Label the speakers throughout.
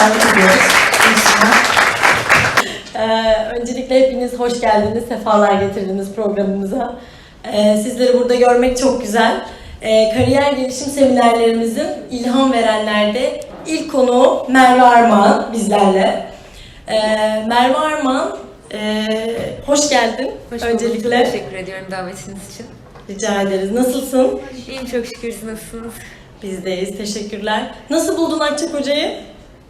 Speaker 1: davet ediyoruz. Ee, öncelikle hepiniz hoş geldiniz, sefalar getirdiniz programımıza. Ee, sizleri burada görmek çok güzel. Ee, kariyer gelişim seminerlerimizin ilham verenlerde ilk konuğu Merve Armağan bizlerle. Ee, Merve Armağan, e, hoş geldin
Speaker 2: Hoş bulduk.
Speaker 1: öncelikle.
Speaker 2: Teşekkür ediyorum davetiniz için.
Speaker 1: Rica ederiz. Nasılsın?
Speaker 2: İyiyim çok şükür siz nasılsınız?
Speaker 1: Bizdeyiz, teşekkürler. Nasıl buldun Akçak Hoca'yı?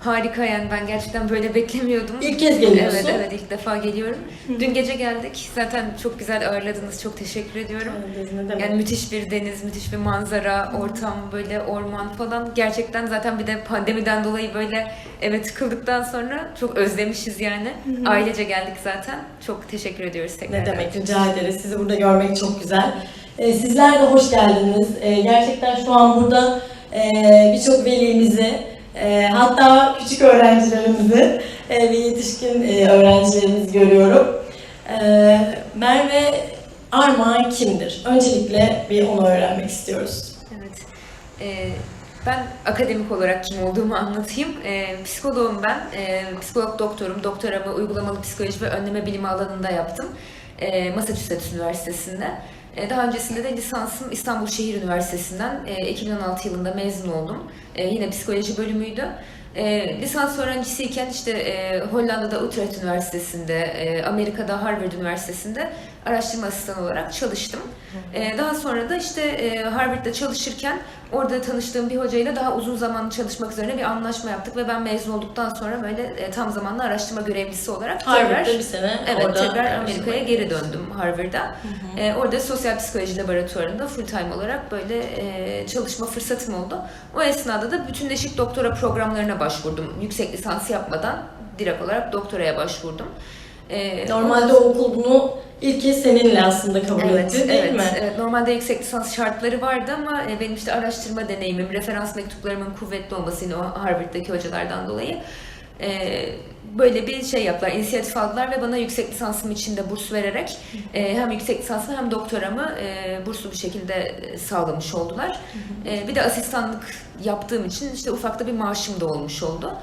Speaker 2: Harika yani ben gerçekten böyle beklemiyordum.
Speaker 1: İlk kez geliyorsun.
Speaker 2: Evet evet ilk defa geliyorum. Dün gece geldik. Zaten çok güzel ağırladınız. Çok teşekkür ediyorum.
Speaker 1: Ne demek?
Speaker 2: Yani müthiş bir deniz, müthiş bir manzara, ortam böyle orman falan. Gerçekten zaten bir de pandemiden dolayı böyle eve tıkıldıktan sonra çok özlemişiz yani. Ailece geldik zaten. Çok teşekkür ediyoruz tekrar.
Speaker 1: Ne demek rica ederiz. Sizi burada görmek çok güzel. Ee, sizler de hoş geldiniz. Ee, gerçekten şu an burada e, birçok velimizi, e, hatta küçük öğrencilerimizi e, ve yetişkin e, öğrencilerimizi görüyorum. Ee, Merve Armağan kimdir? Öncelikle bir onu öğrenmek istiyoruz.
Speaker 2: Evet. Ee, ben akademik olarak kim olduğumu anlatayım. Ee, psikoloğum ben. Ee, psikolog doktorum. Doktoramı uygulamalı psikoloji ve önleme bilimi alanında yaptım. Ee, Massachusetts Üniversitesi'nde. Ee, daha öncesinde de lisansım İstanbul Şehir Üniversitesi'nden e, 2016 yılında mezun oldum. E, yine psikoloji bölümüydü. E, lisans öğrencisiyken işte e, Hollanda'da Utrecht Üniversitesi'nde, e, Amerika'da Harvard Üniversitesi'nde araştırma asistanı olarak çalıştım. E, daha sonra da işte e, Harvard'da çalışırken orada tanıştığım bir hocayla daha uzun zamanlı çalışmak üzere bir anlaşma yaptık ve ben mezun olduktan sonra böyle e, tam zamanlı araştırma görevlisi olarak
Speaker 1: Harvard'da
Speaker 2: tekrar
Speaker 1: bir sene
Speaker 2: Evet,
Speaker 1: orada
Speaker 2: tekrar Amerika'ya geri döndüm Harvard'a. Ee, orada sosyal psikoloji laboratuvarında full time olarak böyle e, çalışma fırsatım oldu. O esnada da bütünleşik doktora programlarına başvurdum. Yüksek lisans yapmadan direkt olarak doktoraya başvurdum. Ee,
Speaker 1: Normalde o okul bunu ilk kez seninle aslında kabul
Speaker 2: Evet,
Speaker 1: etti değil
Speaker 2: evet,
Speaker 1: mi?
Speaker 2: evet. Normalde yüksek lisans şartları vardı ama e, benim işte araştırma deneyimim, referans mektuplarımın kuvvetli olması yine o Harvard'daki hocalardan dolayı e, böyle bir şey yaptılar, inisiyatif aldılar ve bana yüksek lisansım için de burs vererek e, hem yüksek lisansımı hem doktoramı e, burslu bir şekilde sağlamış oldular. E, bir de asistanlık yaptığım için işte ufak da bir maaşım da olmuş oldu.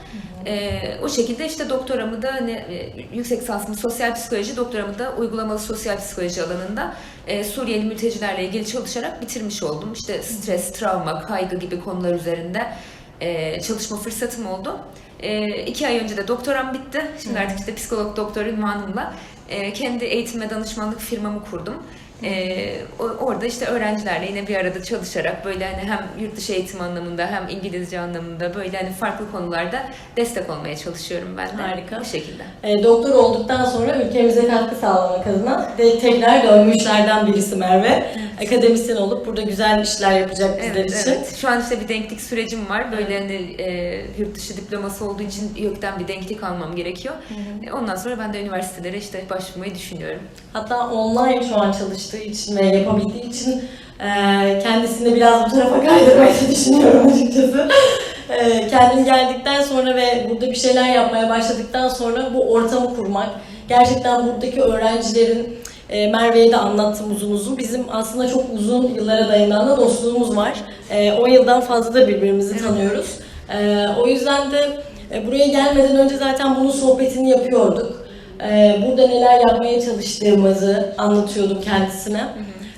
Speaker 2: E, o şekilde işte doktoramı da ne, e, yüksek lisansımı sosyal psikoloji, doktoramı da uygulamalı sosyal psikoloji alanında e, Suriyeli mültecilerle ilgili çalışarak bitirmiş oldum. İşte stres, travma, kaygı gibi konular üzerinde e, çalışma fırsatım oldu. E, iki ay önce de doktoram bitti. Şimdi artık işte psikolog doktor ünvanımla e, kendi eğitim ve danışmanlık firmamı kurdum. E, orada işte öğrencilerle yine bir arada çalışarak böyle hani hem yurt dışı eğitim anlamında hem İngilizce anlamında böyle hani farklı konularda destek olmaya çalışıyorum ben de.
Speaker 1: Harika.
Speaker 2: Bu şekilde.
Speaker 1: E, doktor olduktan sonra ülkemize katkı sağlamak adına de tekrar dönmüşlerden birisi Merve. Akademisyen olup burada güzel işler yapacak bizler
Speaker 2: Evet,
Speaker 1: için.
Speaker 2: evet. Şu an işte bir denklik sürecim var. Böyle hani e, yurt dışı diploması olduğu için YÖK'ten bir denklik almam gerekiyor. E, ondan sonra ben de üniversitelere işte başvurmayı düşünüyorum.
Speaker 1: Hatta online şu an çalıştığı için ve yapabildiği için e, kendisini biraz bu tarafa kaydırmayı düşünüyorum açıkçası. E, kendim geldikten sonra ve burada bir şeyler yapmaya başladıktan sonra bu ortamı kurmak, gerçekten buradaki öğrencilerin e, Merve'ye de anlattım uzun uzun. Bizim aslında çok uzun yıllara dayanan da dostluğumuz var. E, 10 yıldan fazla da birbirimizi tanıyoruz. E, o yüzden de e, buraya gelmeden önce zaten bunun sohbetini yapıyorduk. Ee, burada neler yapmaya çalıştığımızı anlatıyordum kendisine.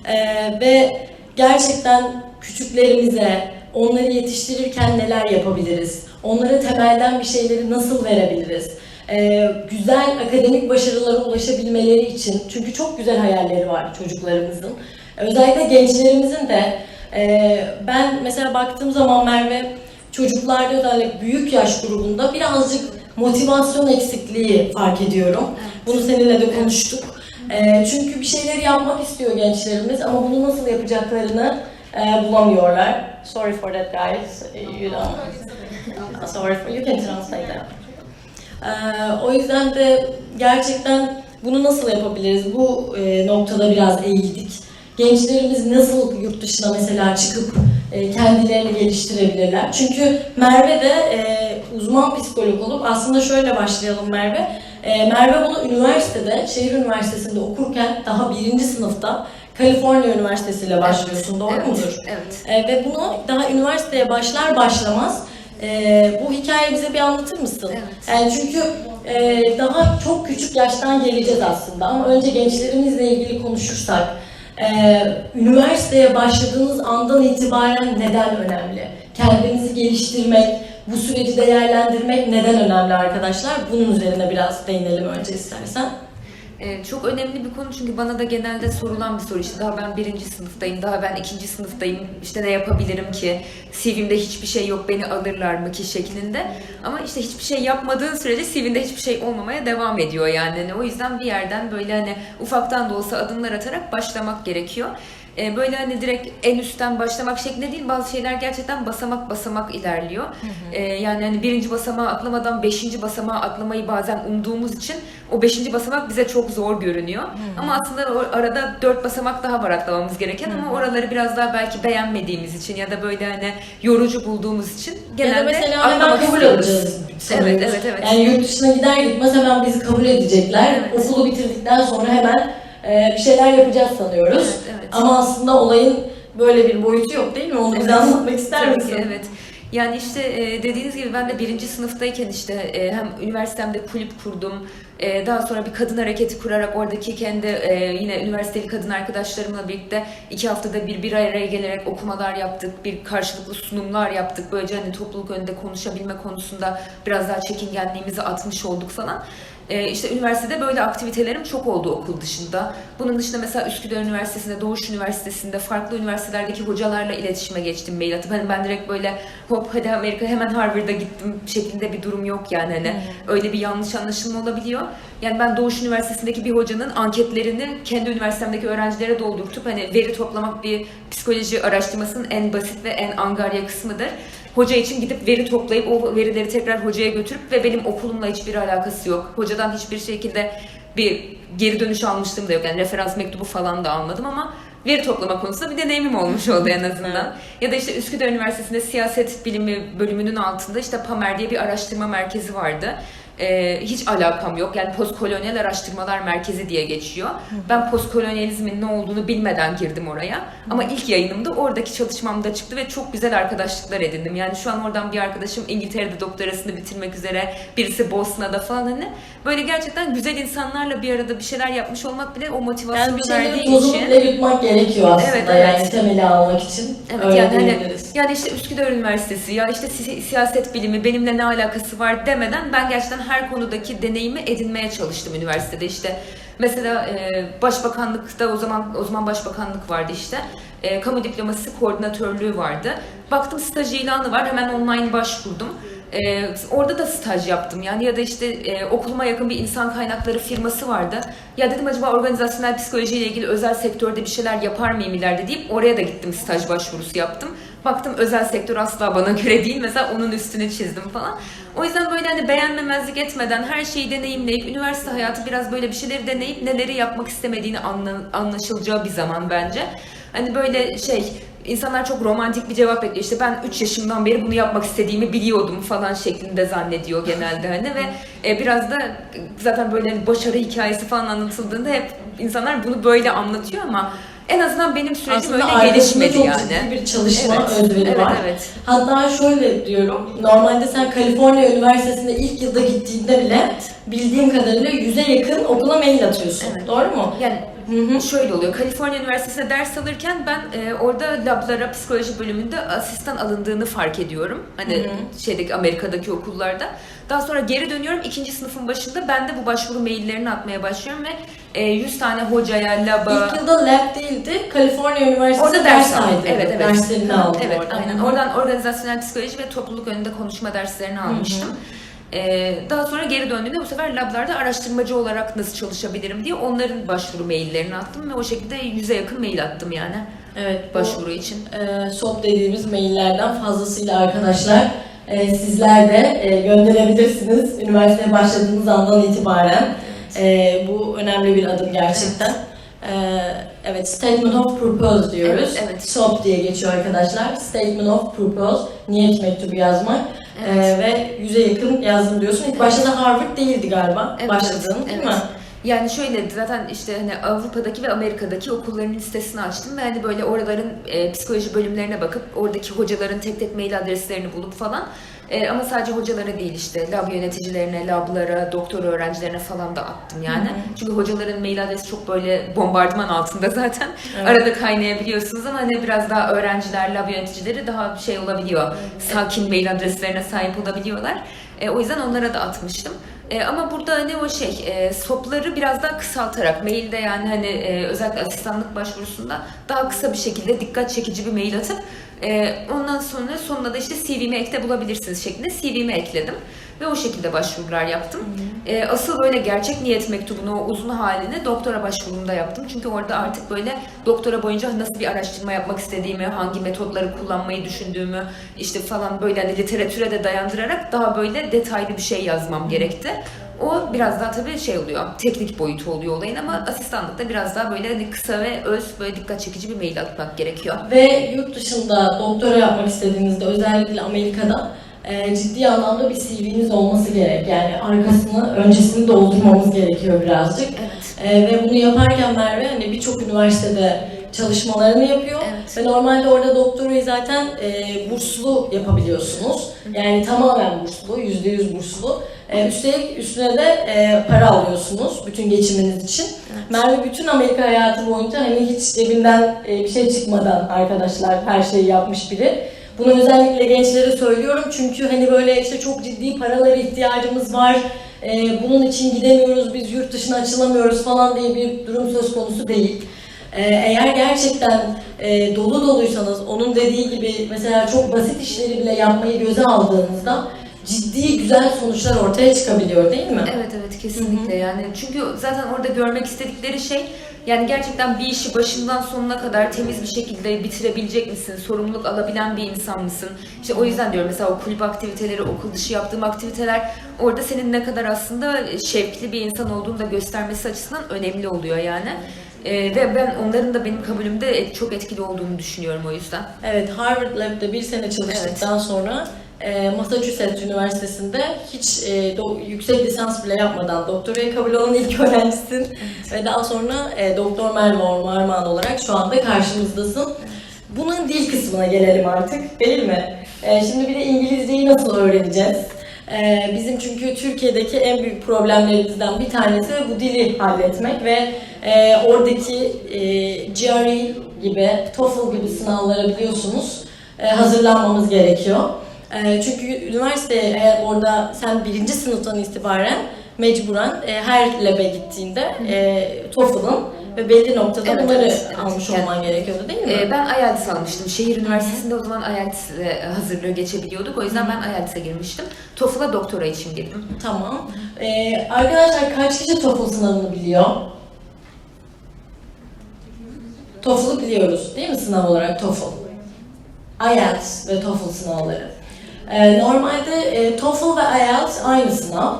Speaker 1: Ee, ve gerçekten küçüklerimize, onları yetiştirirken neler yapabiliriz? Onlara temelden bir şeyleri nasıl verebiliriz? Ee, güzel akademik başarılara ulaşabilmeleri için, çünkü çok güzel hayalleri var çocuklarımızın. Özellikle gençlerimizin de, e, ben mesela baktığım zaman Merve, çocuklarda özellikle büyük yaş grubunda birazcık motivasyon eksikliği fark ediyorum. Bunu seninle de konuştuk. Ee, çünkü bir şeyleri yapmak istiyor gençlerimiz ama bunu nasıl yapacaklarını e, bulamıyorlar. Sorry for that guys. You don't. Sorry for you can translate that. Ee, o yüzden de gerçekten bunu nasıl yapabiliriz? Bu e, noktada biraz eğildik. Gençlerimiz nasıl yurt dışına mesela çıkıp e, kendilerini geliştirebilirler? Çünkü Merve de e, uzman psikolog olup aslında şöyle başlayalım Merve. Merve bunu üniversitede, şehir üniversitesinde okurken daha birinci sınıfta Kaliforniya Üniversitesi ile başlıyorsun, doğru
Speaker 2: evet,
Speaker 1: mudur?
Speaker 2: Evet.
Speaker 1: E, ve bunu daha üniversiteye başlar başlamaz Ee, bu hikayeyi bize bir anlatır mısın?
Speaker 2: Evet.
Speaker 1: Yani çünkü e, daha çok küçük yaştan geleceğiz aslında ama önce gençlerimizle ilgili konuşursak, e, üniversiteye başladığınız andan itibaren neden önemli? Kendinizi geliştirmek, bu süreci değerlendirmek neden önemli arkadaşlar? Bunun üzerine biraz değinelim önce istersen.
Speaker 2: Ee, çok önemli bir konu çünkü bana da genelde sorulan bir soru işte daha ben birinci sınıftayım, daha ben ikinci sınıftayım, işte ne yapabilirim ki, CV'mde hiçbir şey yok, beni alırlar mı ki şeklinde. Ama işte hiçbir şey yapmadığın sürece CV'nde hiçbir şey olmamaya devam ediyor yani. Hani o yüzden bir yerden böyle hani ufaktan da olsa adımlar atarak başlamak gerekiyor. Ee, böyle hani direkt en üstten başlamak şeklinde değil bazı şeyler gerçekten basamak basamak ilerliyor. Ee, yani hani birinci basamağı atlamadan beşinci basamağı atlamayı bazen umduğumuz için o beşinci basamak bize çok zor görünüyor. Ama aslında o arada dört basamak daha var atlamamız gereken ama oraları biraz daha belki beğenmediğimiz için ya da böyle hani yorucu bulduğumuz için genelde
Speaker 1: ya da mesela hemen
Speaker 2: atlamak
Speaker 1: kabul edeceğiz.
Speaker 2: Evet, evet, evet.
Speaker 1: Yani yurt dışına gider gitmez hemen bizi kabul edecekler.
Speaker 2: Evet.
Speaker 1: Okulu bitirdikten sonra hemen e, bir şeyler yapacağız sanıyoruz.
Speaker 2: Evet, evet.
Speaker 1: Ama aslında olayın böyle bir boyutu yok değil mi? Onu bize
Speaker 2: Evet.
Speaker 1: anlatmak ister misin?
Speaker 2: ki, evet. Yani işte e, dediğiniz gibi ben de birinci sınıftayken işte e, hem üniversitemde kulüp kurdum. E, daha sonra bir kadın hareketi kurarak oradaki kendi yine üniversiteli kadın arkadaşlarımla birlikte iki haftada bir bir araya gelerek okumalar yaptık. Bir karşılıklı sunumlar yaptık. Böylece hani topluluk önünde konuşabilme konusunda biraz daha çekingenliğimizi atmış olduk falan. E, işte üniversitede böyle aktivitelerim çok oldu okul dışında. Bunun dışında mesela Üsküdar Üniversitesi'nde, Doğuş Üniversitesi'nde farklı üniversitelerdeki hocalarla iletişime geçtim mail atıp. Hani ben direkt böyle hop hadi Amerika hemen Harvard'a gittim şeklinde bir durum yok yani hani öyle bir yanlış anlaşılma olabiliyor. Yani ben Doğuş Üniversitesi'ndeki bir hocanın anketlerini kendi üniversitemdeki öğrencilere doldurtup hani veri toplamak bir psikoloji araştırmasının en basit ve en angarya kısmıdır. Hoca için gidip veri toplayıp o verileri tekrar hocaya götürüp ve benim okulumla hiçbir alakası yok. Hocadan hiçbir şekilde bir geri dönüş almıştım da yok. Yani referans mektubu falan da almadım ama veri toplama konusunda bir deneyimim olmuş oldu en azından. ya da işte Üsküdar Üniversitesi'nde siyaset bilimi bölümünün altında işte PAMER diye bir araştırma merkezi vardı. Ee, hiç alakam yok. Yani postkolonyal araştırmalar merkezi diye geçiyor. Ben postkolonyalizmin ne olduğunu bilmeden girdim oraya. Ama ilk yayınımda oradaki çalışmamda çıktı ve çok güzel arkadaşlıklar edindim. Yani şu an oradan bir arkadaşım İngiltere'de doktorasını bitirmek üzere, birisi Bosna'da falan hani. Böyle gerçekten güzel insanlarla bir arada bir şeyler yapmış olmak bile o motivasyonu
Speaker 1: Yani bir
Speaker 2: verdiği için.
Speaker 1: bile yutmak gerekiyor aslında
Speaker 2: Evet, evet.
Speaker 1: yani temeli almak için.
Speaker 2: Evet
Speaker 1: Öyle
Speaker 2: yani hani, yani işte Üsküdar Üniversitesi ya işte si- siyaset bilimi benimle ne alakası var demeden ben gerçekten her konudaki deneyimi edinmeye çalıştım üniversitede işte. Mesela e, başbakanlıkta o zaman o zaman başbakanlık vardı işte. E, kamu diploması koordinatörlüğü vardı. Baktım staj ilanı var hemen online başvurdum. E, orada da staj yaptım yani ya da işte e, okuluma yakın bir insan kaynakları firması vardı. Ya dedim acaba organizasyonel psikolojiyle ilgili özel sektörde bir şeyler yapar mıyım ileride deyip oraya da gittim staj başvurusu yaptım. Baktım özel sektör asla bana göre değil. Mesela onun üstüne çizdim falan. O yüzden böyle hani beğenmemezlik etmeden her şeyi deneyimleyip üniversite hayatı biraz böyle bir şeyleri deneyip neleri yapmak istemediğini anla- anlaşılacağı bir zaman bence. Hani böyle şey insanlar çok romantik bir cevap bekliyor. İşte ben 3 yaşımdan beri bunu yapmak istediğimi biliyordum falan şeklinde zannediyor genelde hani ve e, biraz da zaten böyle hani başarı hikayesi falan anlatıldığında hep insanlar bunu böyle anlatıyor ama en azından benim sürecim
Speaker 1: Aslında
Speaker 2: öyle
Speaker 1: arkasında
Speaker 2: gelişmedi
Speaker 1: çok
Speaker 2: yani.
Speaker 1: ciddi bir çalışma
Speaker 2: Evet,
Speaker 1: özveri
Speaker 2: evet,
Speaker 1: var.
Speaker 2: evet.
Speaker 1: Hatta şöyle diyorum, normalde sen Kaliforniya Üniversitesi'nde ilk yılda gittiğinde bile bildiğim kadarıyla yüze yakın okula mail atıyorsun.
Speaker 2: Evet.
Speaker 1: Doğru mu?
Speaker 2: Yani
Speaker 1: Hı hı.
Speaker 2: şöyle oluyor. Kaliforniya Üniversitesi'nde ders alırken ben e, orada lablara psikoloji bölümünde asistan alındığını fark ediyorum. Hani
Speaker 1: Hı hı.
Speaker 2: şeydeki Amerika'daki okullarda. Daha sonra geri dönüyorum. ikinci sınıfın başında ben de bu başvuru maillerini atmaya başlıyorum ve e, 100 tane hocaya, laba...
Speaker 1: İlk yılda lab değildi, Kaliforniya Üniversitesi
Speaker 2: Orada ders aldım.
Speaker 1: aldı.
Speaker 2: Evet, evet.
Speaker 1: Derslerini aldım
Speaker 2: Evet,
Speaker 1: orada.
Speaker 2: aynen.
Speaker 1: Hı hı.
Speaker 2: Oradan organizasyonel psikoloji ve topluluk önünde konuşma derslerini almıştım. Ee, daha sonra geri döndüğümde bu sefer lablarda araştırmacı olarak nasıl çalışabilirim diye onların başvuru maillerini attım ve o şekilde yüze yakın mail attım yani
Speaker 1: Evet,
Speaker 2: başvuru için.
Speaker 1: e, SOP dediğimiz maillerden fazlasıyla arkadaşlar e, sizler de e, gönderebilirsiniz. Üniversiteye başladığınız andan itibaren. E, bu önemli bir adım gerçekten. E, evet, Statement of Purpose diyoruz.
Speaker 2: Evet, evet.
Speaker 1: SOP diye geçiyor arkadaşlar. Statement of Purpose, niyet mektubu yazmak.
Speaker 2: Evet.
Speaker 1: ve yüze yakın yazdım diyorsun. İlk başta da Harvard değildi galiba
Speaker 2: Evet,
Speaker 1: başladığın değil
Speaker 2: evet.
Speaker 1: mi?
Speaker 2: Yani şöyle zaten işte hani Avrupa'daki ve Amerika'daki okulların listesini açtım ve hani böyle oraların e, psikoloji bölümlerine bakıp oradaki hocaların tek tek mail adreslerini bulup falan E, ama sadece hocalara değil işte lab yöneticilerine, lablara, doktor öğrencilerine falan da attım yani. Çünkü hocaların mail adresi çok böyle bombardıman altında zaten.
Speaker 1: Evet.
Speaker 2: Arada kaynayabiliyorsunuz ama hani biraz daha öğrenciler, lab yöneticileri daha şey olabiliyor. Sakin mail adreslerine sahip olabiliyorlar. E, o yüzden onlara da atmıştım. E, ama burada hani o şey, e, SOP'ları biraz daha kısaltarak, mailde yani hani e, özellikle asistanlık başvurusunda daha kısa bir şekilde dikkat çekici bir mail atıp e, ondan sonra sonunda da işte CV'mi ekle bulabilirsiniz şeklinde CV'mi ekledim. Ve o şekilde başvurular yaptım. E, asıl böyle gerçek niyet mektubunu, o uzun halini doktora başvurumda yaptım. Çünkü orada artık böyle doktora boyunca nasıl bir araştırma yapmak istediğimi, hangi metotları kullanmayı düşündüğümü işte falan böyle hani literatüre de dayandırarak daha böyle detaylı bir şey yazmam gerekti. O biraz daha tabii şey oluyor, teknik boyutu oluyor olayın ama asistanlıkta biraz daha böyle hani kısa ve öz, böyle dikkat çekici bir mail atmak gerekiyor.
Speaker 1: Ve yurt dışında doktora yapmak istediğinizde özellikle Amerika'da e, ciddi anlamda bir CV'niz olması gerek. Yani arkasını, öncesini doldurmamız gerekiyor birazcık.
Speaker 2: Evet.
Speaker 1: E, ve bunu yaparken Merve hani birçok üniversitede çalışmalarını yapıyor.
Speaker 2: Evet.
Speaker 1: Ve normalde orada doktorayı zaten e, burslu yapabiliyorsunuz. Yani tamamen burslu, yüzde yüz burslu. E, üstelik üstüne de e, para alıyorsunuz bütün geçiminiz için. Merve bütün Amerika hayatı boyunca hani hiç cebinden e, bir şey çıkmadan arkadaşlar her şeyi yapmış biri. Bunu özellikle gençlere söylüyorum çünkü hani böyle işte çok ciddi paralara ihtiyacımız var. e, bunun için gidemiyoruz, biz yurt dışına açılamıyoruz falan diye bir durum söz konusu değil. Ee, Eğer gerçekten e, dolu doluysanız, onun dediği gibi mesela çok basit işleri bile yapmayı göze aldığınızda ciddi güzel sonuçlar ortaya çıkabiliyor değil mi?
Speaker 2: Evet evet kesinlikle yani çünkü zaten orada görmek istedikleri şey yani gerçekten bir işi başından sonuna kadar temiz bir şekilde bitirebilecek misin? Sorumluluk alabilen bir insan mısın? İşte o yüzden diyorum mesela o kulüp aktiviteleri, okul dışı yaptığım aktiviteler orada senin ne kadar aslında şevkli bir insan olduğunu da göstermesi açısından önemli oluyor yani. Ee, ve ben onların da benim kabulümde çok etkili olduğunu düşünüyorum o yüzden.
Speaker 1: Evet, Harvard Lab'de bir sene çalıştıktan sonra e, Massachusetts Üniversitesi'nde hiç e, do- yüksek lisans bile yapmadan doktoraya kabul olan ilk öğrencisin. Ve daha sonra e, Doktor Merve Orma Armağan olarak şu anda karşımızdasın. Bunun dil kısmına gelelim artık, değil mi? E, şimdi bir de İngilizceyi nasıl öğreneceğiz? E, bizim çünkü Türkiye'deki en büyük problemlerimizden bir tanesi bu dili halletmek ve e, oradaki e, GRE gibi, TOEFL gibi sınavlara biliyorsunuz e, hazırlanmamız gerekiyor. E, çünkü üniversiteye eğer orada sen birinci sınıftan itibaren mecburen e, her lab'e gittiğinde e, TOEFL'ın ve belli noktada
Speaker 2: Evet,
Speaker 1: bunları
Speaker 2: evet, evet.
Speaker 1: almış
Speaker 2: Yani-
Speaker 1: olman gerekiyordu değil mi?
Speaker 2: Ee, ben IELTS almıştım. Şehir Üniversitesi'nde o zaman IELTS e, hazırlığı geçebiliyorduk. O yüzden ben IELTS'e girmiştim. TOEFL'a doktora için girdim.
Speaker 1: Tamam. E, arkadaşlar kaç kişi TOEFL sınavını biliyor? TOEFL'ı biliyoruz değil mi sınav olarak TOEFL? IELTS ve TOEFL sınavları. Ee, normalde e, TOEFL ve IELTS aynı sınav.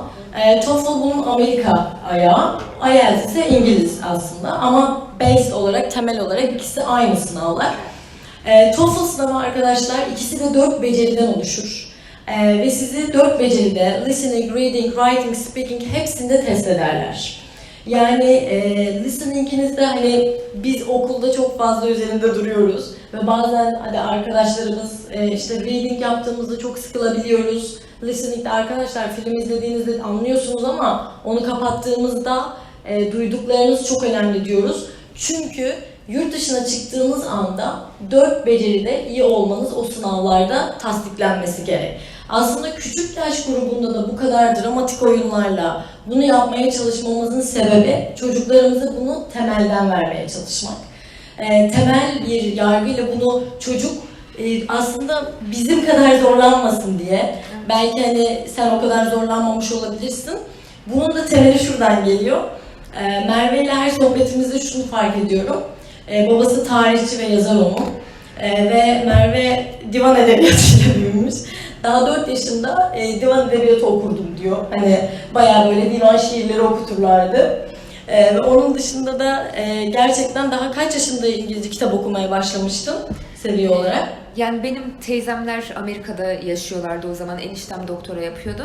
Speaker 1: E, TOEFL bunun Amerika ayağı, IELTS ise İngiliz aslında ama base olarak, temel olarak ikisi aynı sınavlar. E, TOEFL sınavı arkadaşlar ikisi de dört beceriden oluşur. E, ve sizi dört beceride listening, reading, writing, speaking hepsinde test ederler. Yani e, listening'inizde hani biz okulda çok fazla üzerinde duruyoruz ve bazen hadi arkadaşlarımız e, işte reading yaptığımızda çok sıkılabiliyoruz. Listening'de arkadaşlar film izlediğinizde anlıyorsunuz ama onu kapattığımızda e, duyduklarınız çok önemli diyoruz. Çünkü yurt dışına çıktığınız anda dört beceride iyi olmanız o sınavlarda tasdiklenmesi gerek. Aslında küçük yaş grubunda da bu kadar dramatik oyunlarla bunu yapmaya çalışmamızın sebebi çocuklarımıza bunu temelden vermeye çalışmak. Ee, temel bir yargıyla bunu çocuk e, aslında bizim kadar zorlanmasın diye belki hani sen o kadar zorlanmamış olabilirsin. Bunun da temeli şuradan geliyor. Ee, Merve ile her sohbetimizde şunu fark ediyorum. Ee, babası tarihçi ve yazar onun. Ee, ve Merve divan edebiyatıyla büyümüş. Daha 4 yaşında e, divan edebiyatı okurdum diyor. Hani bayağı böyle divan şiirleri okuturlardı. Ee, ve onun dışında da e, gerçekten daha kaç yaşında İngilizce kitap okumaya başlamıştın seviye olarak?
Speaker 2: Yani benim teyzemler Amerika'da yaşıyorlardı o zaman. Eniştem doktora yapıyordu.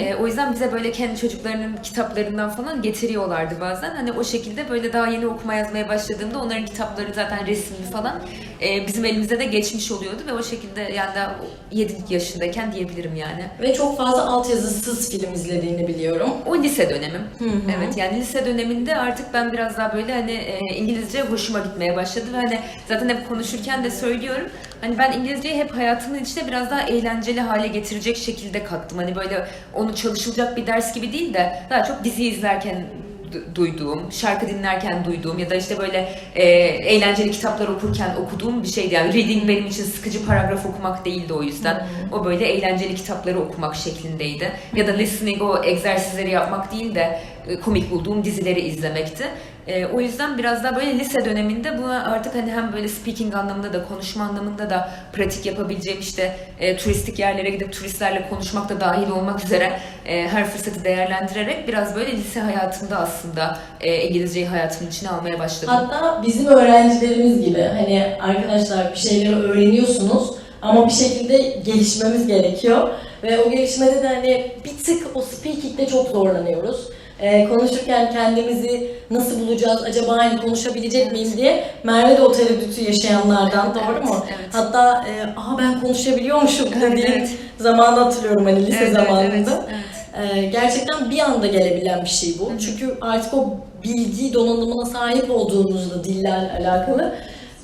Speaker 2: Ee, o yüzden bize böyle kendi çocuklarının kitaplarından falan getiriyorlardı bazen. Hani o şekilde böyle daha yeni okuma yazmaya başladığımda onların kitapları zaten resimli falan e, bizim elimize de geçmiş oluyordu ve o şekilde yani daha 7 yaşındayken diyebilirim yani.
Speaker 1: Ve çok fazla altyazısız film izlediğini biliyorum.
Speaker 2: O lise dönemim.
Speaker 1: Hı hı.
Speaker 2: Evet yani lise döneminde artık ben biraz daha böyle hani e, İngilizce hoşuma gitmeye başladı ve hani zaten hep konuşurken de söylüyorum. Hani ben İngilizceyi hep hayatımın içinde biraz daha eğlenceli hale getirecek şekilde kattım. Hani böyle onu çalışılacak bir ders gibi değil de daha çok dizi izlerken du- duyduğum, şarkı dinlerken duyduğum ya da işte böyle e, eğlenceli kitaplar okurken okuduğum bir şeydi. Yani reading benim için sıkıcı paragraf okumak değildi o yüzden. O böyle eğlenceli kitapları okumak şeklindeydi. Ya da listening o egzersizleri yapmak değil de e, komik bulduğum dizileri izlemekti. E, o yüzden biraz daha böyle lise döneminde buna artık hani hem böyle speaking anlamında da konuşma anlamında da pratik yapabileceğim işte e, turistik yerlere gidip turistlerle konuşmak da dahil olmak üzere e, her fırsatı değerlendirerek biraz böyle lise hayatımda aslında e, İngilizceyi hayatımın içine almaya başladım.
Speaker 1: Hatta bizim öğrencilerimiz gibi hani arkadaşlar bir şeyleri öğreniyorsunuz ama bir şekilde gelişmemiz gerekiyor. Ve o gelişmede de hani bir tık o speaking'de çok zorlanıyoruz. Ee, konuşurken kendimizi nasıl bulacağız, acaba hani konuşabilecek miyim diye Merve de o tereddütü yaşayanlardan doğru
Speaker 2: Evet,
Speaker 1: mu?
Speaker 2: evet.
Speaker 1: Hatta e, aha ben konuşabiliyormuşum
Speaker 2: Evet,
Speaker 1: dediğim
Speaker 2: evet.
Speaker 1: zamanı hatırlıyorum hani lise
Speaker 2: Evet, evet,
Speaker 1: zamanında.
Speaker 2: evet, evet.
Speaker 1: Ee, gerçekten bir anda gelebilen bir şey bu. Çünkü artık o bilgi donanımına sahip olduğunuzda dille alakalı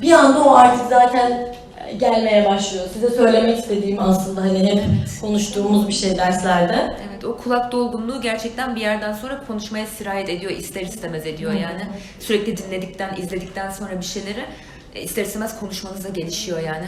Speaker 1: bir anda o artık zaten gelmeye başlıyor. Size söylemek istediğim aslında hani hep konuştuğumuz bir şey derslerde.
Speaker 2: Evet o kulak dolgunluğu gerçekten bir yerden sonra konuşmaya sirayet ediyor, ister istemez ediyor yani. Sürekli dinledikten, izledikten sonra bir şeyleri e, ister istemez konuşmanız da gelişiyor yani.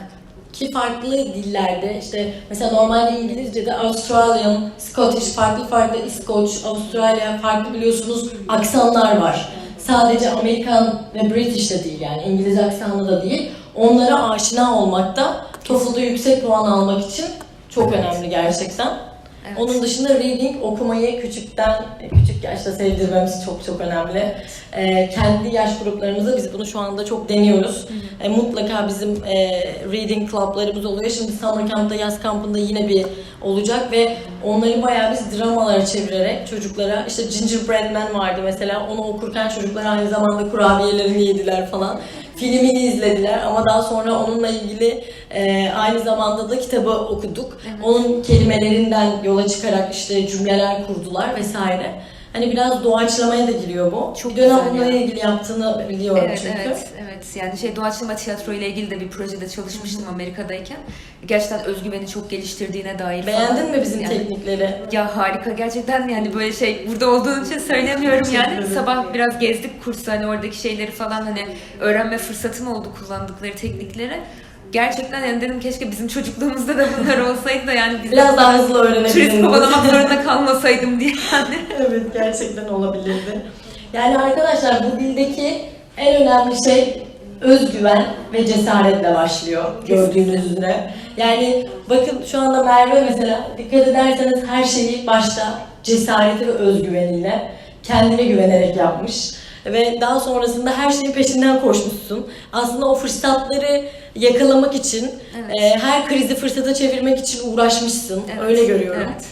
Speaker 1: Ki farklı dillerde işte mesela normalde İngilizce'de Australian, Scottish, farklı farklı İskoç, Avustralya farklı biliyorsunuz aksanlar var. Sadece Amerikan ve British de değil yani İngiliz aksanı da değil. Onlara aşina olmak da TOEFL'da yüksek puan almak için çok önemli gerçekten.
Speaker 2: Evet.
Speaker 1: Onun dışında reading, okumayı küçükten, küçük yaşta sevdirmemiz çok çok önemli. Ee, kendi yaş gruplarımızda biz bunu şu anda çok deniyoruz. Ee, mutlaka bizim e, reading club'larımız oluyor. Şimdi summer camp'ta, yaz kampında yine bir olacak ve onları bayağı biz dramalara çevirerek çocuklara, işte Gingerbread Man vardı mesela, onu okurken çocuklar aynı zamanda kurabiyelerini yediler falan. Filmini izlediler ama daha sonra onunla ilgili e, aynı zamanda da kitabı okuduk. Onun kelimelerinden yola çıkarak işte cümleler kurdular vesaire. Hani biraz doğaçlamaya da giriyor bu.
Speaker 2: Çok
Speaker 1: bir dönem bununla
Speaker 2: ya.
Speaker 1: ilgili yaptığını biliyorum
Speaker 2: Evet,
Speaker 1: çünkü.
Speaker 2: evet, evet. Yani şey doğaçlama tiyatro ile ilgili de bir projede çalışmıştım Amerika'dayken. Gerçekten özgüveni çok geliştirdiğine dair.
Speaker 1: Beğendin mi bizim
Speaker 2: Yani-
Speaker 1: teknikleri?
Speaker 2: Ya harika gerçekten yani böyle şey burada olduğun için söylemiyorum yani. Sabah biraz gezdik kursu hani oradaki şeyleri falan hani öğrenme fırsatım oldu kullandıkları teknikleri. Gerçekten yani dedim keşke bizim çocukluğumuzda da bunlar olsaydı da yani biz
Speaker 1: Biraz daha hızlı öğrenebiliriz.
Speaker 2: turist kovalamak zorunda kalmasaydım diye yani.
Speaker 1: evet gerçekten olabilirdi. Yani arkadaşlar bu dildeki en önemli şey özgüven ve cesaretle başlıyor gördüğünüz üzere. Yani bakın şu anda Merve mesela dikkat ederseniz her şeyi başta cesareti ve özgüveniyle kendine güvenerek yapmış. Ve daha sonrasında her şeyin peşinden koşmuşsun. Aslında o fırsatları yakalamak için,
Speaker 2: Evet.
Speaker 1: e, her krizi fırsata çevirmek için uğraşmışsın.
Speaker 2: Evet,
Speaker 1: Öyle görüyorum.
Speaker 2: evet.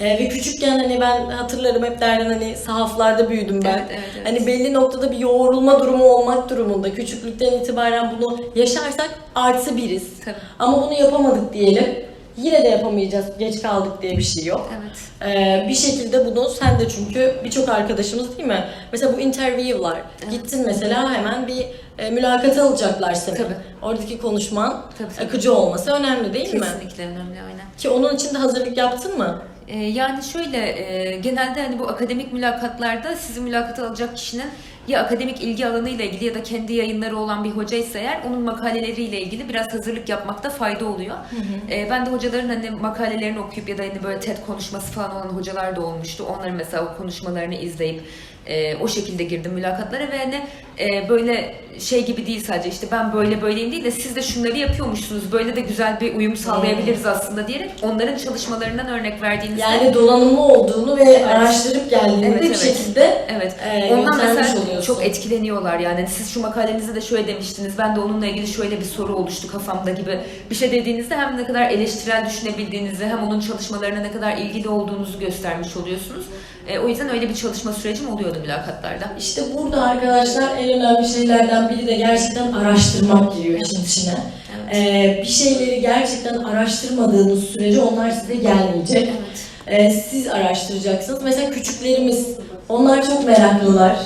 Speaker 1: Ee, ve küçükken hani ben hatırlarım hep derden hani sahaflarda büyüdüm ben.
Speaker 2: Evet, evet, evet.
Speaker 1: Hani belli noktada bir yoğrulma durumu olmak durumunda. Küçüklükten itibaren bunu yaşarsak artı biriz.
Speaker 2: Tabii.
Speaker 1: Ama bunu yapamadık diyelim. Yine de yapamayacağız. Geç kaldık diye bir şey yok.
Speaker 2: Evet.
Speaker 1: Ee, bir şekilde bunu sen de çünkü birçok arkadaşımız değil mi? Mesela bu interview'lar. Gittin mesela hemen bir e, mülakata alacaklar seni.
Speaker 2: Tabii.
Speaker 1: Oradaki konuşman
Speaker 2: Tabii, tabii.
Speaker 1: akıcı olması önemli değil mi?
Speaker 2: Kesinlikle önemli aynen.
Speaker 1: Ki onun için de hazırlık yaptın mı?
Speaker 2: Ee, yani şöyle e, genelde hani bu akademik mülakatlarda sizi mülakata alacak kişinin ya akademik ilgi alanıyla ilgili ya da kendi yayınları olan bir hoca ise eğer onun makaleleriyle ilgili biraz hazırlık yapmakta fayda oluyor. Ee, ben de hocaların hani makalelerini okuyup ya da hani böyle TED konuşması falan olan hocalar da olmuştu. Onların mesela o konuşmalarını izleyip e, o şekilde girdim mülakatlara ve hani e, böyle şey gibi değil sadece işte ben böyle böyleyim değil de siz de şunları yapıyormuşsunuz böyle de güzel bir uyum sağlayabiliriz aslında diyerek onların çalışmalarından örnek verdiğinizde
Speaker 1: Yani donanımlı olduğunu ve araştırıp geldiğini
Speaker 2: Evet,
Speaker 1: bir
Speaker 2: evet.
Speaker 1: şekilde
Speaker 2: evet
Speaker 1: e,
Speaker 2: ondan mesela
Speaker 1: oluyorsun.
Speaker 2: çok etkileniyorlar yani Hani siz şu makalenizde de şöyle demiştiniz ben de onunla ilgili şöyle bir soru oluştu kafamda gibi bir şey dediğinizde hem ne kadar eleştirel düşünebildiğinizi hem onun çalışmalarına ne kadar ilgili olduğunuzu göstermiş oluyorsunuz. E, o yüzden öyle bir çalışma sürecim oluyordu mülakatlarda.
Speaker 1: İşte burada arkadaşlar en önemli şeylerden biri de gerçekten araştırmak giriyor işin içine.
Speaker 2: Evet.
Speaker 1: Ee, bir şeyleri gerçekten araştırmadığınız sürece onlar size gelmeyecek.
Speaker 2: Evet.
Speaker 1: Ee, siz araştıracaksınız. Mesela küçüklerimiz, onlar çok meraklılar.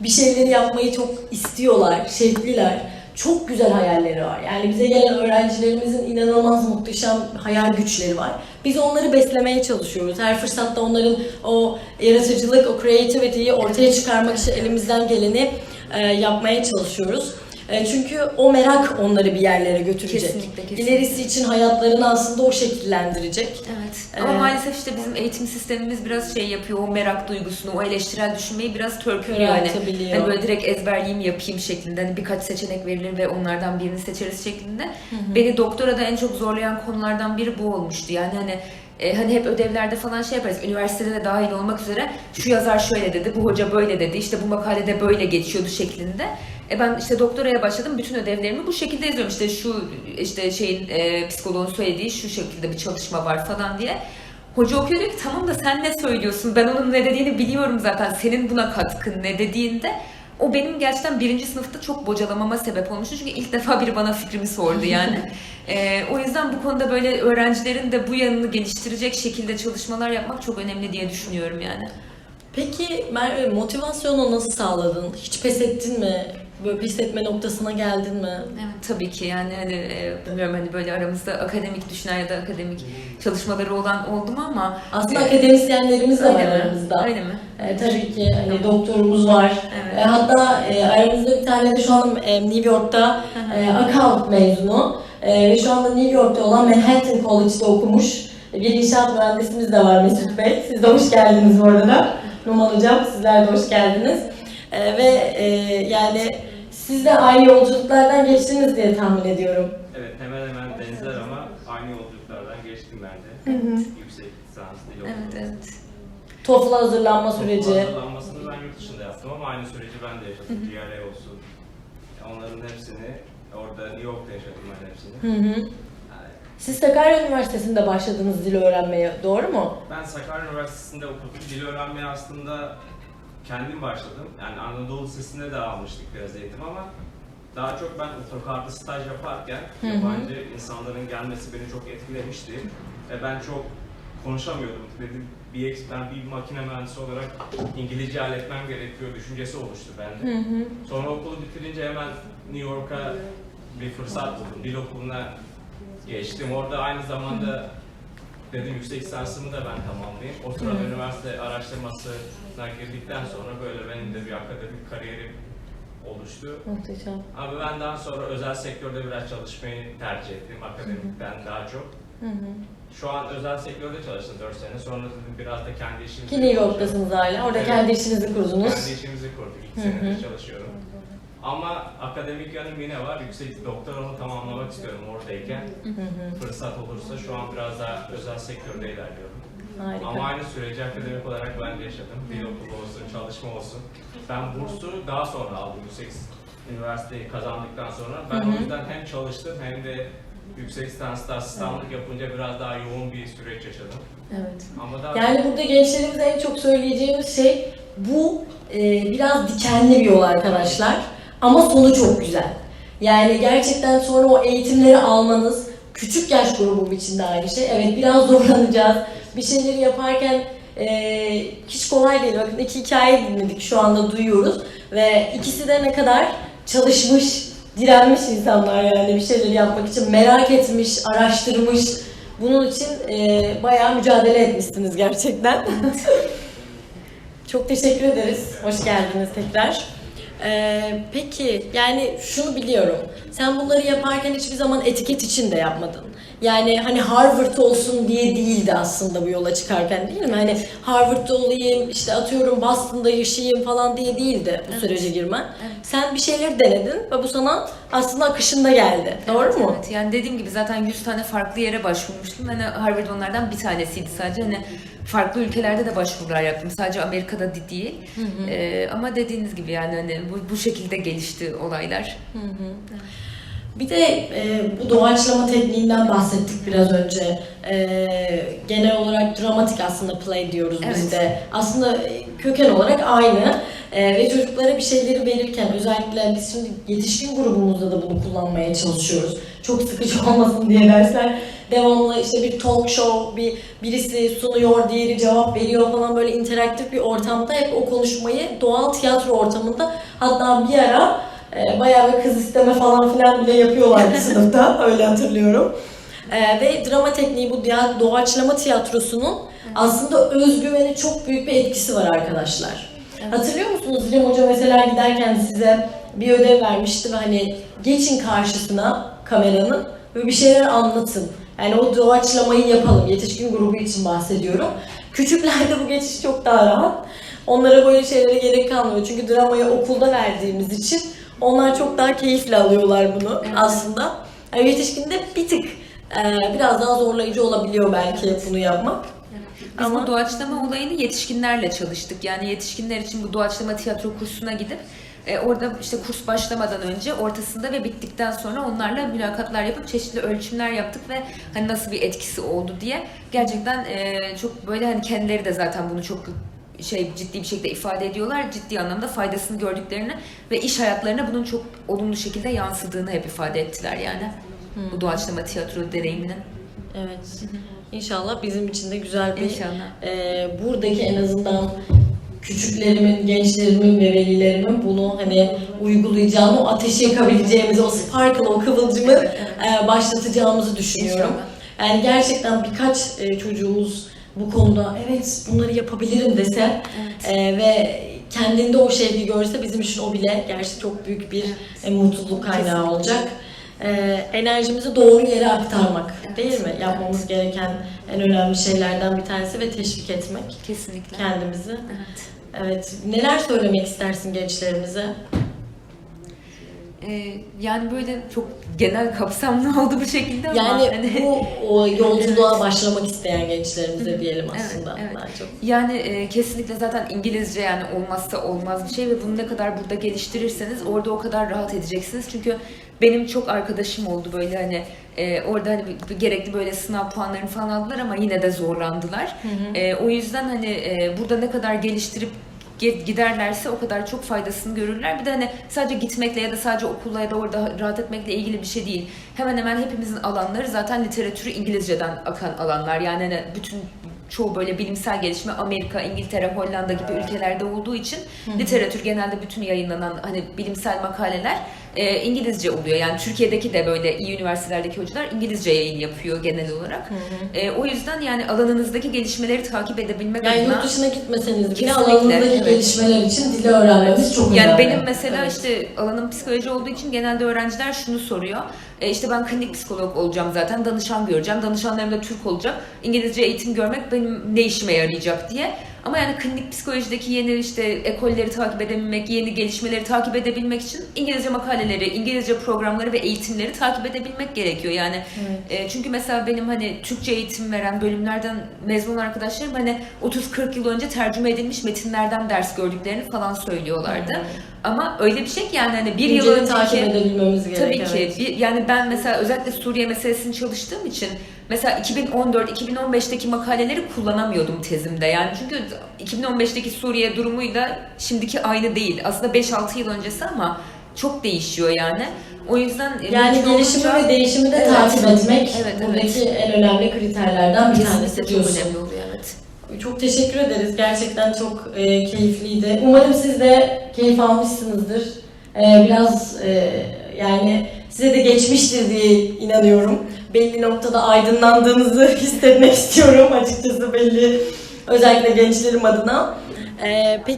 Speaker 1: Bir şeyleri yapmayı çok istiyorlar, şevkliler. Çok güzel hayalleri var. Yani bize gelen öğrencilerimizin inanılmaz muhteşem hayal güçleri var. Biz onları beslemeye çalışıyoruz. Her fırsatta onların o yaratıcılık, o creativity'yi ortaya çıkarmak için elimizden geleni e, yapmaya çalışıyoruz. E, çünkü o merak onları bir yerlere götürecek.
Speaker 2: Kesinlikle, kesinlikle.
Speaker 1: İlerisi için hayatlarını aslında o şekillendirecek.
Speaker 2: Evet. Ama
Speaker 1: Ee,
Speaker 2: maalesef işte bizim eğitim sistemimiz biraz şey yapıyor, o merak duygusunu, o eleştirel düşünmeyi biraz törpülüyor.
Speaker 1: Köreltebiliyor.
Speaker 2: hani böyle direkt ezberleyeyim yapayım şeklinde. Hani birkaç seçenek verilir ve onlardan birini seçeriz şeklinde. Beni doktora da en çok zorlayan konulardan biri bu olmuştu. Yani hani e, hani hep ödevlerde falan şey yaparız. Üniversitede de dahil olmak üzere şu yazar şöyle dedi, bu hoca böyle dedi, işte bu makalede böyle geçiyordu şeklinde. E ben işte doktoraya başladım. Bütün ödevlerimi bu şekilde yazıyorum. İşte şu işte şeyin e, psikoloğun söylediği şu şekilde bir çalışma var falan diye. Hoca okuyor diyor ki tamam da sen ne söylüyorsun? Ben onun ne dediğini biliyorum zaten. Senin buna katkın ne dediğinde o benim gerçekten birinci sınıfta çok bocalamama sebep olmuştu. Çünkü ilk defa biri bana fikrimi sordu yani. E, o yüzden bu konuda böyle öğrencilerin de bu yanını geliştirecek şekilde çalışmalar yapmak çok önemli diye düşünüyorum yani.
Speaker 1: Peki Merve motivasyonu nasıl sağladın? Hiç pes ettin mi? Böyle pes etme noktasına geldin mi?
Speaker 2: Evet tabii ki yani hani e, bilmiyorum hani böyle aramızda akademik düşünen ya da akademik çalışmaları olan oldu mu ama
Speaker 1: Aslında akademisyenlerimiz de var
Speaker 2: öyle mi?
Speaker 1: aramızda.
Speaker 2: Öyle mi?
Speaker 1: E, tabii ki hani doktorumuz var.
Speaker 2: Evet.
Speaker 1: E, hatta e, aramızda bir tane de şu an e, New York'ta e, account mezunu e, ve şu anda New York'ta olan Manhattan College'da okumuş bir inşaat mühendisimiz de var Mesut Bey. Siz de hoş geldiniz bu arada. Numan Hocam sizler de hoş geldiniz. E, ve e, yani siz de aynı yolculuklardan geçtiniz diye tahmin ediyorum.
Speaker 3: Evet hemen hemen benzer ama aynı yolculuklardan geçtim ben de. Yüksek lisans dil okulu.
Speaker 2: Evet evet.
Speaker 1: TOEFL hazırlanma süreci.
Speaker 3: hazırlanmasını ben yurt dışında yaptım ama aynı süreci ben de yaşadım. GRE olsun. Onların hepsini orada New York'ta yaşadım ben hepsini.
Speaker 1: Hı hı.
Speaker 3: Yani
Speaker 1: Siz Sakarya Üniversitesi'nde başladınız dil öğrenmeye, doğru mu?
Speaker 3: ben Sakarya Üniversitesi'nde okudum. Dil öğrenmeye aslında kendim başladım. Yani Anadolu Lisesi'nde de almıştık biraz eğitim ama daha çok ben otokarda staj yaparken
Speaker 1: Hı hı.
Speaker 3: yabancı insanların gelmesi beni çok etkilemişti. Ve ben çok konuşamıyordum. Dedim bir ben bir makine mühendisi olarak İngilizce halletmem gerekiyor düşüncesi oluştu bende.
Speaker 1: Hı hı.
Speaker 3: Sonra okulu bitirince hemen New York'a bir fırsat buldum. Dil okuluna geçtim. Orada aynı zamanda dedim yüksek lisansımı da ben tamamlayayım. O sırada
Speaker 1: Hı.
Speaker 3: üniversite araştırmasına girdikten sonra böyle benim de bir akademik kariyerim oluştu.
Speaker 1: Muhteşem.
Speaker 3: Ama ben daha sonra özel sektörde biraz çalışmayı tercih ettim. Akademikten daha çok.
Speaker 1: Hı hı.
Speaker 3: Şu an özel sektörde çalıştım 4 sene. Sonra dedim biraz da kendi işimizi
Speaker 1: Ki New York'tasınız hala. Orada
Speaker 3: Evet.
Speaker 1: kendi işinizi kurdunuz.
Speaker 3: Kendi işimizi kurduk. İki
Speaker 1: Hı hı.
Speaker 3: senedir çalışıyorum. Ama akademik yanım yine var. Yüksek doktoramı tamamlamak istiyorum oradayken. Fırsat olursa şu an biraz daha özel sektörde ilerliyorum.
Speaker 1: Harika.
Speaker 3: Ama aynı süreci akademik olarak ben de yaşadım. Dil okulu olsun, çalışma olsun. Ben bursu daha sonra aldım yüksek üniversiteyi kazandıktan sonra. Ben
Speaker 1: Hı hı.
Speaker 3: o yüzden hem çalıştım hem de yüksek lisansta asistanlık yapınca biraz daha yoğun bir süreç yaşadım.
Speaker 1: Evet.
Speaker 3: Ama daha
Speaker 1: Yani burada gençlerimize en çok söyleyeceğimiz şey bu e, biraz dikenli bir yol arkadaşlar. Ama sonu çok güzel. Yani gerçekten sonra o eğitimleri almanız küçük yaş grubum için de aynı şey. Evet biraz zorlanacağız. Bir şeyleri yaparken e, hiç kolay değil. Bakın iki hikaye dinledik şu anda duyuyoruz. Ve ikisi de ne kadar çalışmış, direnmiş insanlar yani bir şeyleri yapmak için. Merak etmiş, araştırmış. Bunun için e, bayağı mücadele etmişsiniz gerçekten. Çok teşekkür ederiz. Hoş geldiniz tekrar. Ee, peki yani şunu biliyorum. Sen bunları yaparken hiçbir zaman etiket için de yapmadın. Yani hani Harvard olsun diye değildi aslında bu yola çıkarken değil mi? Hani Harvard'da olayım, işte atıyorum Boston'da yaşayayım falan diye değildi bu
Speaker 2: Evet.
Speaker 1: sürece girmen.
Speaker 2: Evet.
Speaker 1: Sen bir şeyleri denedin ve bu sana aslında akışında geldi. Doğru
Speaker 2: Evet,
Speaker 1: mu?
Speaker 2: Evet. Yani dediğim gibi zaten 100 tane farklı yere başvurmuştum. Hani Harvard onlardan bir tanesiydi sadece. Hani farklı ülkelerde de başvurular yaptım. Sadece Amerika'da de- değil. Ee, ama dediğiniz gibi yani hani bu, bu şekilde gelişti olaylar.
Speaker 1: Bir de e, bu doğaçlama tekniğinden bahsettik biraz önce. E, genel olarak dramatik aslında play diyoruz biz
Speaker 2: Evet.
Speaker 1: de. Aslında e, köken olarak aynı. E, ve çocuklara bir şeyleri verirken özellikle biz şimdi yetişkin grubumuzda da bunu kullanmaya çalışıyoruz. Çok sıkıcı olmasın diye dersler. Devamlı işte bir talk show, bir birisi sunuyor, diğeri cevap veriyor falan böyle interaktif bir ortamda hep o konuşmayı doğal tiyatro ortamında hatta bir ara e, bayağı bir kız isteme falan filan bile yapıyorlardı sınıfta öyle hatırlıyorum. E, ve drama tekniği bu diya- doğaçlama tiyatrosunun aslında özgüveni çok büyük bir etkisi var arkadaşlar. Hatırlıyor musunuz İrem Hoca mesela giderken size bir ödev vermişti ve hani geçin karşısına kameranın ve bir şeyler anlatın. Yani o doğaçlamayı yapalım. Yetişkin grubu için bahsediyorum. Küçüklerde bu geçiş çok daha rahat. Onlara böyle şeylere gerek kalmıyor. Çünkü dramayı okulda verdiğimiz için onlar çok daha keyifle alıyorlar bunu
Speaker 2: Evet.
Speaker 1: aslında. Yani yetişkinde bir tık e, biraz daha zorlayıcı olabiliyor belki bunu yapmak.
Speaker 2: Biz
Speaker 1: Ama-
Speaker 2: bu doğaçlama olayını yetişkinlerle çalıştık. Yani yetişkinler için bu doğaçlama tiyatro kursuna gidip e, orada işte kurs başlamadan önce, ortasında ve bittikten sonra onlarla mülakatlar yapıp çeşitli ölçümler yaptık ve hani nasıl bir etkisi oldu diye gerçekten e, çok böyle hani kendileri de zaten bunu çok şey ciddi bir şekilde ifade ediyorlar. Ciddi anlamda faydasını gördüklerini ve iş hayatlarına bunun çok olumlu şekilde yansıdığını hep ifade ettiler yani. Bu doğaçlama tiyatro deneyiminin.
Speaker 1: Evet. İnşallah bizim için de güzel bir
Speaker 2: İnşallah.
Speaker 1: e, buradaki en azından küçüklerimin, gençlerimin ve velilerimin bunu hani uygulayacağını, o ateşi yakabileceğimizi, o sparkle, o kıvılcımı e, başlatacağımızı düşünüyorum.
Speaker 2: İnşallah.
Speaker 1: Yani gerçekten birkaç e, çocuğumuz bu konuda evet bunları yapabilirim dese
Speaker 2: Evet.
Speaker 1: e, ve kendinde o şevki görse bizim için o bile gerçi çok büyük bir e, mutluluk kaynağı
Speaker 2: Kesinlikle.
Speaker 1: olacak. E, enerjimizi doğru yere aktarmak
Speaker 2: Evet.
Speaker 1: değil mi? Yapmamız gereken en önemli şeylerden bir tanesi ve teşvik etmek
Speaker 2: Kesinlikle.
Speaker 1: kendimizi.
Speaker 2: Evet.
Speaker 1: Evet. Neler söylemek istersin gençlerimize?
Speaker 2: Ee, yani böyle çok genel kapsamlı oldu bu şekilde ama
Speaker 1: Yani
Speaker 2: hani-
Speaker 1: bu o yolculuğa başlamak isteyen gençlerimize diyelim
Speaker 2: Evet,
Speaker 1: aslında.
Speaker 2: evet.
Speaker 1: daha çok.
Speaker 2: Yani e, kesinlikle zaten İngilizce yani olmazsa olmaz bir şey ve bunu ne kadar burada geliştirirseniz orada o kadar rahat edeceksiniz. Çünkü benim çok arkadaşım oldu böyle hani e, orada hani gerekli böyle sınav puanlarını falan aldılar ama yine de zorlandılar. E, o yüzden hani e, burada ne kadar geliştirip ge- giderlerse o kadar çok faydasını görürler. Bir de hani sadece gitmekle ya da sadece okulla ya da orada rahat etmekle ilgili bir şey değil. Hemen hemen hepimizin alanları zaten literatürü İngilizceden akan alanlar. Yani hani bütün çoğu böyle bilimsel gelişme Amerika, İngiltere, Hollanda gibi ülkelerde olduğu için literatür genelde bütün yayınlanan hani bilimsel makaleler e, İngilizce oluyor. Yani Türkiye'deki de böyle iyi üniversitelerdeki hocalar İngilizce yayın yapıyor genel olarak. E, o yüzden yani alanınızdaki gelişmeleri takip edebilmek
Speaker 1: Yani
Speaker 2: adına
Speaker 1: yurt dışına gitmeseniz bile alanınızdaki
Speaker 2: evet.
Speaker 1: gelişmeler için dili öğrenmemiz çok önemli.
Speaker 2: Yani benim mesela
Speaker 1: Evet.
Speaker 2: işte alanım psikoloji olduğu için genelde öğrenciler şunu soruyor. E işte ben klinik psikolog olacağım zaten, danışan göreceğim. Danışanlarım da Türk olacak. İngilizce eğitim görmek benim ne işime yarayacak diye. Ama yani klinik psikolojideki yeni işte ekolleri takip edebilmek, yeni gelişmeleri takip edebilmek için İngilizce makaleleri, İngilizce programları ve eğitimleri takip edebilmek gerekiyor. Yani e, çünkü mesela benim hani Türkçe eğitim veren bölümlerden mezun arkadaşlarım hani 30-40 yıl önce tercüme edilmiş metinlerden ders gördüklerini falan söylüyorlardı. Ama öyle bir şey ki yani hani bir yıl
Speaker 1: Günceli takip
Speaker 2: önceki
Speaker 1: edebilmemiz gerek.
Speaker 2: Tabii ki.
Speaker 1: evet.
Speaker 2: Bir- yani ben mesela özellikle Suriye meselesini çalıştığım için mesela 2014-2015'teki makaleleri kullanamıyordum tezimde. Yani çünkü 2015'teki Suriye durumuyla şimdiki aynı değil. Aslında 5-6 yıl öncesi ama çok değişiyor yani. O yüzden e,
Speaker 1: Yani gelişimi
Speaker 2: olunca-
Speaker 1: ve değişimi de
Speaker 2: Evet.
Speaker 1: takip etmek
Speaker 2: Evet,
Speaker 1: buradaki en önemli kriterlerden bir tanesi
Speaker 2: kesinlikle çok
Speaker 1: diyorsun.
Speaker 2: önemli oluyor evet.
Speaker 1: Çok teşekkür ederiz. Gerçekten çok e, keyifliydi. Umarım siz de keyif almışsınızdır. E, biraz e, yani size de geçmiştir diye inanıyorum. Belli noktada aydınlandığınızı hissetmek istiyorum açıkçası belli özellikle gençlerim adına. E, peki